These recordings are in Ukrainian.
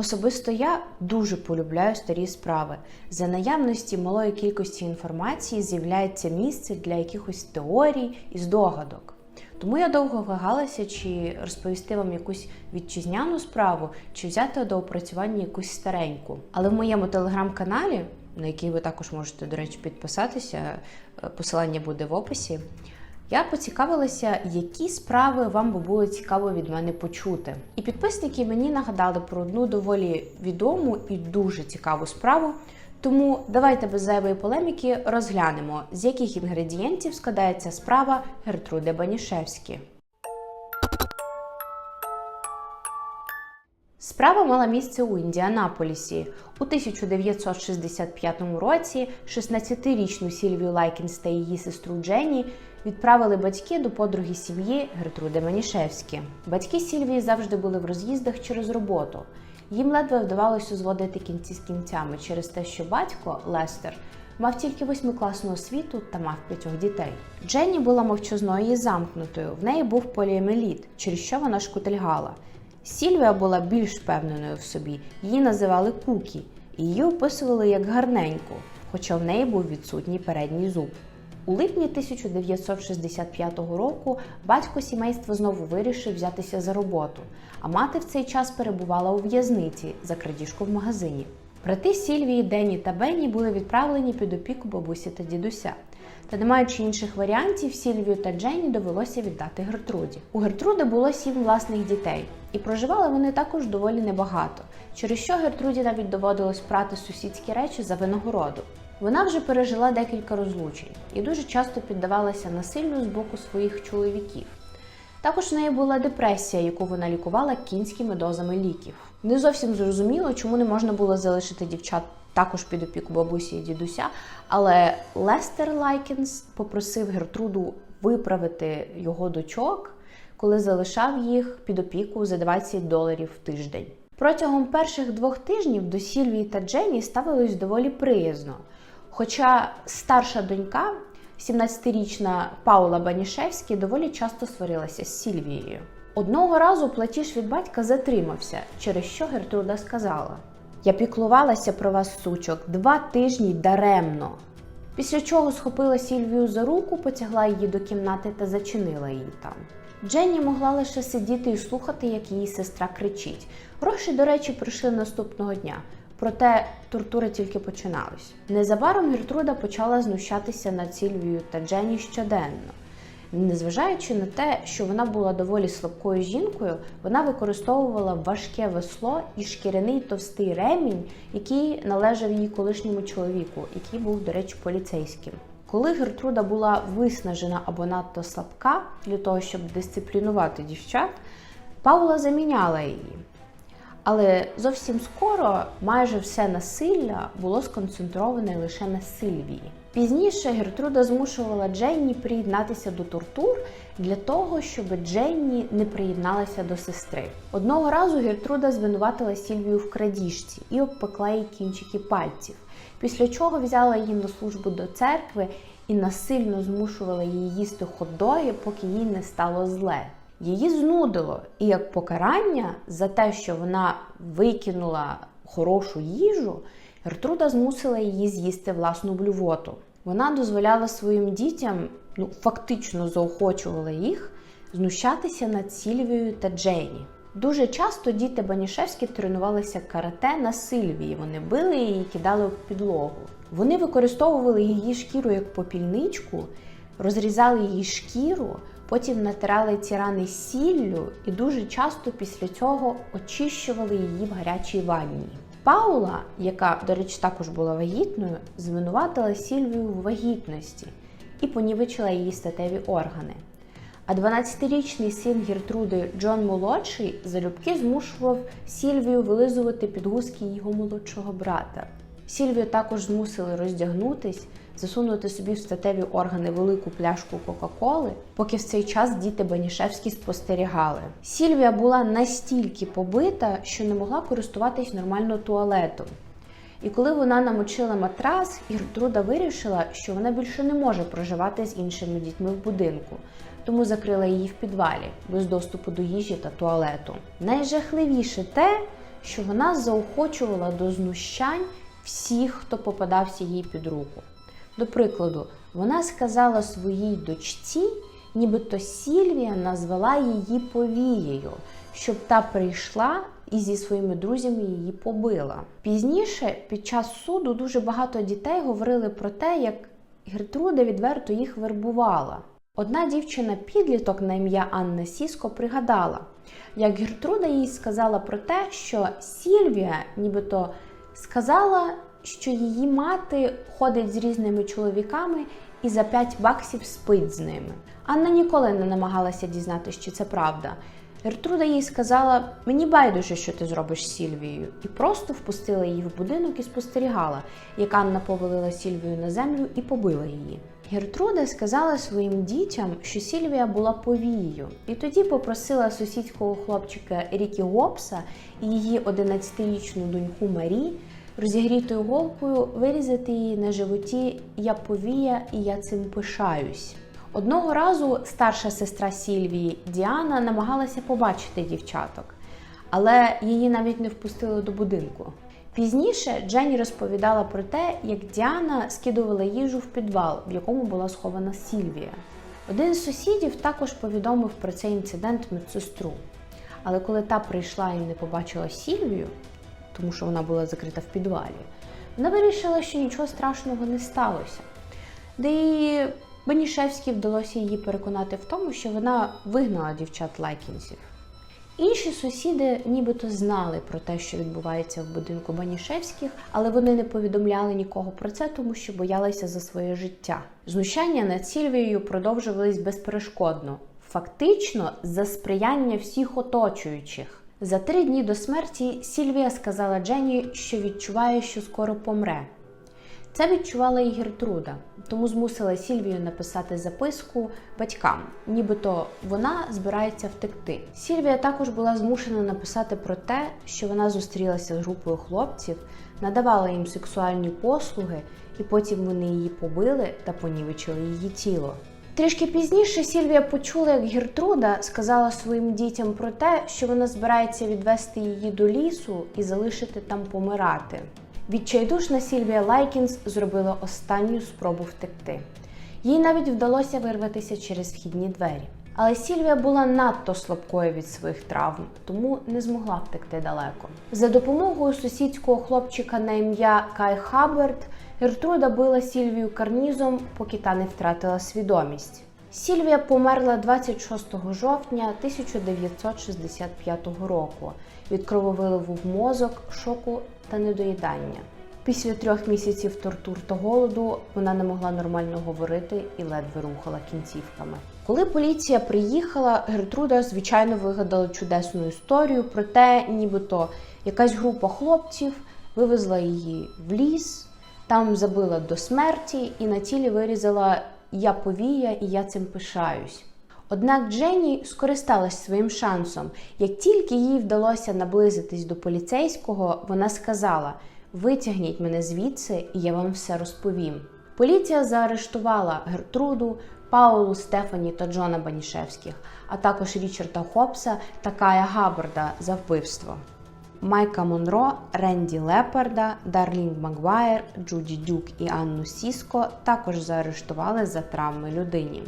Особисто я дуже полюбляю старі справи. За наявності малої кількості інформації з'являється місце для якихось теорій і здогадок. Тому я довго вагалася, чи розповісти вам якусь вітчизняну справу, чи взяти до опрацювання якусь стареньку. Але в моєму телеграм-каналі, на який ви також можете, до речі, підписатися, е, посилання буде в описі. Я поцікавилася, які справи вам би було цікаво від мене почути. І підписники мені нагадали про одну доволі відому і дуже цікаву справу. Тому давайте без зайвої полеміки розглянемо, з яких інгредієнтів складається справа Гертруди Банішевські. Справа мала місце у Індіанаполісі. У 1965 році 16-річну Сільвію Лайкінс та її сестру Дженні відправили батьки до подруги сім'ї Гертруди Манішевські. Батьки Сільвії завжди були в роз'їздах через роботу. Їм ледве вдавалося зводити кінці з кінцями через те, що батько Лестер мав тільки восьмикласну освіту та мав п'ятьох дітей. Дженні була мовчазною і замкнутою. В неї був поліемеліт, через що вона шкутильгала. Сільвія була більш впевненою в собі. Її називали Кукі, і її описували як гарненьку, хоча в неї був відсутній передній зуб. У липні 1965 року батько сімейства знову вирішив взятися за роботу, а мати в цей час перебувала у в'язниці за крадіжку в магазині. Брати Сільвії, Дені та Бенні були відправлені під опіку бабусі та дідуся. Та не маючи інших варіантів, Сільвію та Дженні довелося віддати Гертруді. У Гертруди було сім власних дітей, і проживали вони також доволі небагато, через що Гертруді навіть доводилось прати сусідські речі за винагороду. Вона вже пережила декілька розлучень і дуже часто піддавалася насиллю з боку своїх чоловіків. Також в неї була депресія, яку вона лікувала кінськими дозами ліків. Не зовсім зрозуміло, чому не можна було залишити дівчат також під опіку бабусі і дідуся. Але Лестер Лайкінс попросив Гертруду виправити його дочок, коли залишав їх під опіку за 20 доларів в тиждень. Протягом перших двох тижнів до Сільвії та Дженні ставилось доволі приязно. Хоча старша донька, 17-річна Паула Банішевський, доволі часто сварилася з Сільвією. Одного разу платіж від батька затримався, через що Гертруда сказала: Я піклувалася про вас, сучок, два тижні даремно. Після чого схопила Сільвію за руку, потягла її до кімнати та зачинила її там. Дженні могла лише сидіти і слухати, як її сестра кричить. Гроші, до речі, прийшли наступного дня. Проте тортури тільки починались. Незабаром Гертруда почала знущатися над Сільвією та Дженні щоденно. Незважаючи на те, що вона була доволі слабкою жінкою, вона використовувала важке весло і шкіряний товстий ремінь, який належав її колишньому чоловіку, який був, до речі, поліцейським. Коли Гертруда була виснажена або надто слабка для того, щоб дисциплінувати дівчат, Паула заміняла її. Але зовсім скоро майже все насилля було сконцентроване лише на Сильвії. Пізніше Гертруда змушувала Дженні приєднатися до тортур для того, щоб Дженні не приєдналася до сестри. Одного разу Гертруда звинуватила Сільвію в крадіжці і обпекла їй кінчики пальців, після чого взяла її на службу до церкви і насильно змушувала її їсти хот-доги, поки їй не стало зле. Її знудило, і як покарання за те, що вона викинула хорошу їжу, Гертруда змусила її з'їсти власну блювоту. Вона дозволяла своїм дітям, ну фактично заохочувала їх знущатися над Сільвією та Джейні. Дуже часто діти Банішевські тренувалися карате на Сильвії. Вони били її кидали в підлогу. Вони використовували її шкіру як попільничку, розрізали її шкіру, потім натирали ці рани сіллю і дуже часто після цього очищували її в гарячій ванні. Паула, яка, до речі, також була вагітною, звинуватила Сільвію в вагітності і понівечила її статеві органи. А 12-річний син Гертруди Джон молодший залюбки змушував Сільвію вилизувати підгузки його молодшого брата. Сільвію також змусили роздягнутись, засунути собі в статеві органи велику пляшку Кока-Коли, поки в цей час діти Банішевські спостерігали. Сільвія була настільки побита, що не могла користуватись нормально туалетом. І коли вона намочила матрас, Гертруда вирішила, що вона більше не може проживати з іншими дітьми в будинку, тому закрила її в підвалі без доступу до їжі та туалету. Найжахливіше те, що вона заохочувала до знущань всіх, хто попадався їй під руку. До прикладу, вона сказала своїй дочці, нібито Сільвія назвала її повією, щоб та прийшла і зі своїми друзями її побила. Пізніше, під час суду, дуже багато дітей говорили про те, як Гертруда відверто їх вербувала. Одна дівчина-підліток на ім'я Анна Сіско пригадала, як Гертруда їй сказала про те, що Сільвія нібито сказала, що її мати ходить з різними чоловіками і за 5 баксів спить з ними. Анна ніколи не намагалася дізнатися, чи це правда. Гертруда їй сказала: мені байдуже, що ти зробиш з Сільвією, і просто впустила її в будинок і спостерігала, як Анна повалила Сільвію на землю і побила її. Гертруда сказала своїм дітям, що Сільвія була повією, і тоді попросила сусідського хлопчика Рікі Гопса і її 11-річну доньку Марі розігрітою голкою вирізати її на животі Я повія і я цим пишаюсь. Одного разу старша сестра Сільвії Діана намагалася побачити дівчаток, але її навіть не впустили до будинку. Пізніше Дженні розповідала про те, як Діана скидувала їжу в підвал, в якому була схована Сільвія. Один з сусідів також повідомив про цей інцидент медсестру. Але коли та прийшла і не побачила Сільвію, тому що вона була закрита в підвалі, вона вирішила, що нічого страшного не сталося. Де і Банішевській вдалося її переконати в тому, що вона вигнала дівчат лайкінців. Інші сусіди нібито знали про те, що відбувається в будинку Банішевських, але вони не повідомляли нікого про це, тому що боялися за своє життя. Знущання над Сільвією продовжувались безперешкодно, фактично за сприяння всіх оточуючих. За три дні до смерті Сільвія сказала Дженні, що відчуває, що скоро помре. Це відчувала і Гертруда, тому змусила Сільвію написати записку батькам, нібито вона збирається втекти. Сільвія також була змушена написати про те, що вона зустрілася з групою хлопців, надавала їм сексуальні послуги, і потім вони її побили та понівечили її тіло. Трішки пізніше Сільвія почула, як Гертруда сказала своїм дітям про те, що вона збирається відвести її до лісу і залишити там помирати. Відчайдушна Сільвія Лайкінс зробила останню спробу втекти. Їй навіть вдалося вирватися через вхідні двері. Але Сільвія була надто слабкою від своїх травм, тому не змогла втекти далеко. За допомогою сусідського хлопчика на ім'я Кай Хаберт Гертруда била Сільвію карнізом, поки та не втратила свідомість. Сільвія померла 26 жовтня 1965 року від крововиливу в мозок, шоку та недоїдання. Після трьох місяців тортур та голоду вона не могла нормально говорити і ледве рухала кінцівками. Коли поліція приїхала, Гертруда звичайно вигадала чудесну історію про те, нібито якась група хлопців вивезла її в ліс, там забила до смерті і на тілі вирізала Я повія і я цим пишаюсь. Однак Дженні скористалась своїм шансом. Як тільки їй вдалося наблизитись до поліцейського, вона сказала: Витягніть мене звідси, і я вам все розповім. Поліція заарештувала Гертруду, Паулу, Стефані та Джона Банішевських, а також Річарда Хопса та Кая Габбарда за вбивство. Майка Монро, Ренді Лепарда, Дарлінг Магуайр, Джуді Дюк і Анну Сіско також заарештували за травми людині.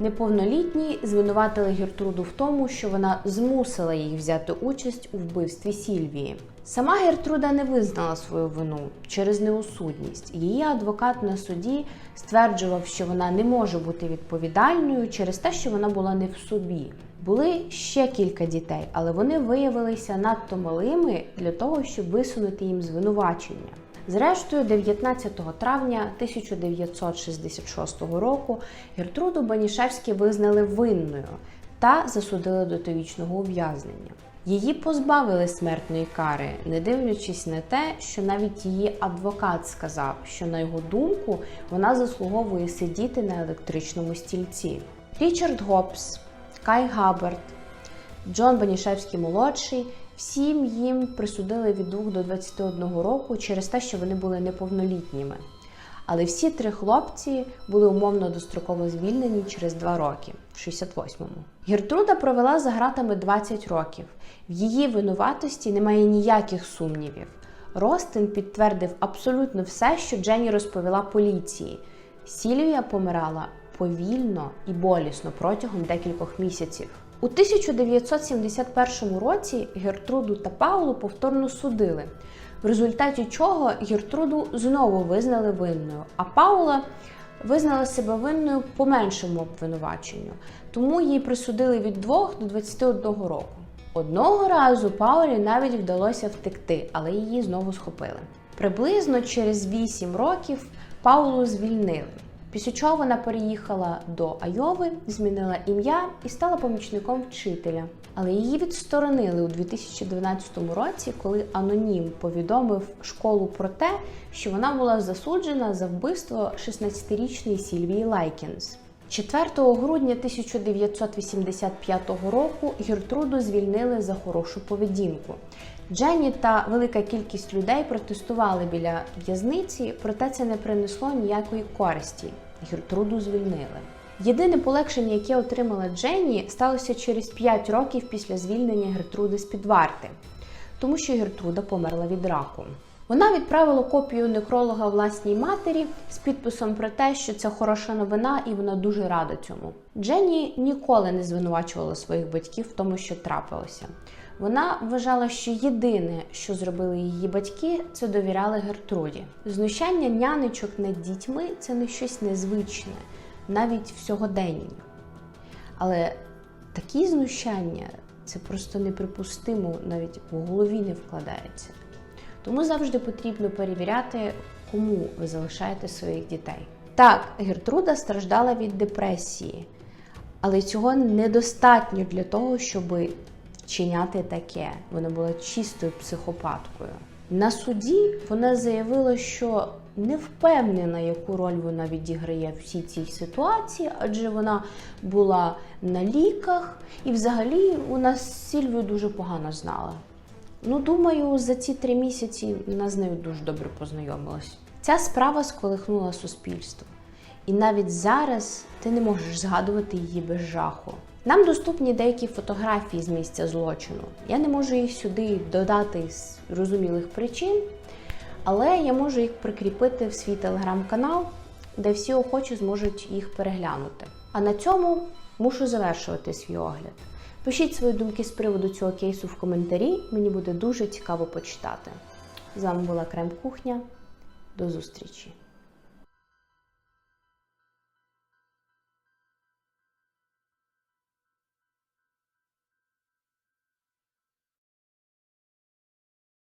Неповнолітні звинуватили Гертруду в тому, що вона змусила їх взяти участь у вбивстві Сільвії. Сама Гертруда не визнала свою вину через неусудність. Її адвокат на суді стверджував, що вона не може бути відповідальною через те, що вона була не в собі. Були ще кілька дітей, але вони виявилися надто малими для того, щоб висунути їм звинувачення. Зрештою, 19 травня 1966 року Гертруду Банішевські визнали винною та засудили до довічного ув'язнення. Її позбавили смертної кари, не дивлячись на те, що навіть її адвокат сказав, що на його думку вона заслуговує сидіти на електричному стільці. Річард Гопс, Кай Габбард, Джон Банішевський молодший. Всім їм присудили від 2 до 21 року через те, що вони були неповнолітніми. Але всі три хлопці були умовно достроково звільнені через два роки, в 68-му. Гертруда провела за гратами 20 років. В її винуватості немає ніяких сумнівів. Ростин підтвердив абсолютно все, що Дженні розповіла поліції. Сільвія помирала повільно і болісно протягом декількох місяців. У 1971 році Гертруду та Паулу повторно судили, в результаті чого Гертруду знову визнали винною, а Паула визнала себе винною по меншому обвинуваченню, тому їй присудили від 2 до 21 року. Одного разу Паулі навіть вдалося втекти, але її знову схопили. Приблизно через 8 років Паулу звільнили. Після чого вона переїхала до Айови, змінила ім'я і стала помічником вчителя. Але її відсторонили у 2012 році, коли анонім повідомив школу про те, що вона була засуджена за вбивство 16-річної Сільвії Лайкінс. 4 грудня 1985 року Гертруду звільнили за хорошу поведінку. Дженні та велика кількість людей протестували біля в'язниці, проте це не принесло ніякої користі. Гертруду звільнили. Єдине полегшення, яке отримала Дженні, сталося через 5 років після звільнення Гертруди з під варти, тому що Гертруда померла від раку. Вона відправила копію некролога власній матері з підписом про те, що це хороша новина, і вона дуже рада цьому. Дженні ніколи не звинувачувала своїх батьків в тому, що трапилося. Вона вважала, що єдине, що зробили її батьки, це довіряли Гертруді. Знущання нянечок над дітьми це не щось незвичне, навіть в сьогоденні. Але такі знущання це просто неприпустимо, навіть в голові не вкладається. Тому завжди потрібно перевіряти, кому ви залишаєте своїх дітей. Так, Гертруда страждала від депресії, але цього недостатньо для того, щоб вчиняти таке. Вона була чистою психопаткою. На суді вона заявила, що не впевнена, яку роль вона відіграє в всій цій ситуації, адже вона була на ліках і взагалі вона Сільвію дуже погано знала. Ну, думаю, за ці три місяці вона з нею дуже добре познайомилась. Ця справа сколихнула суспільство. І навіть зараз ти не можеш згадувати її без жаху. Нам доступні деякі фотографії з місця злочину. Я не можу їх сюди додати з розумілих причин, але я можу їх прикріпити в свій телеграм-канал, де всі охочі зможуть їх переглянути. А на цьому мушу завершувати свій огляд. Пишіть свої думки з приводу цього кейсу в коментарі, мені буде дуже цікаво почитати. З вами була Крем Кухня. До зустрічі!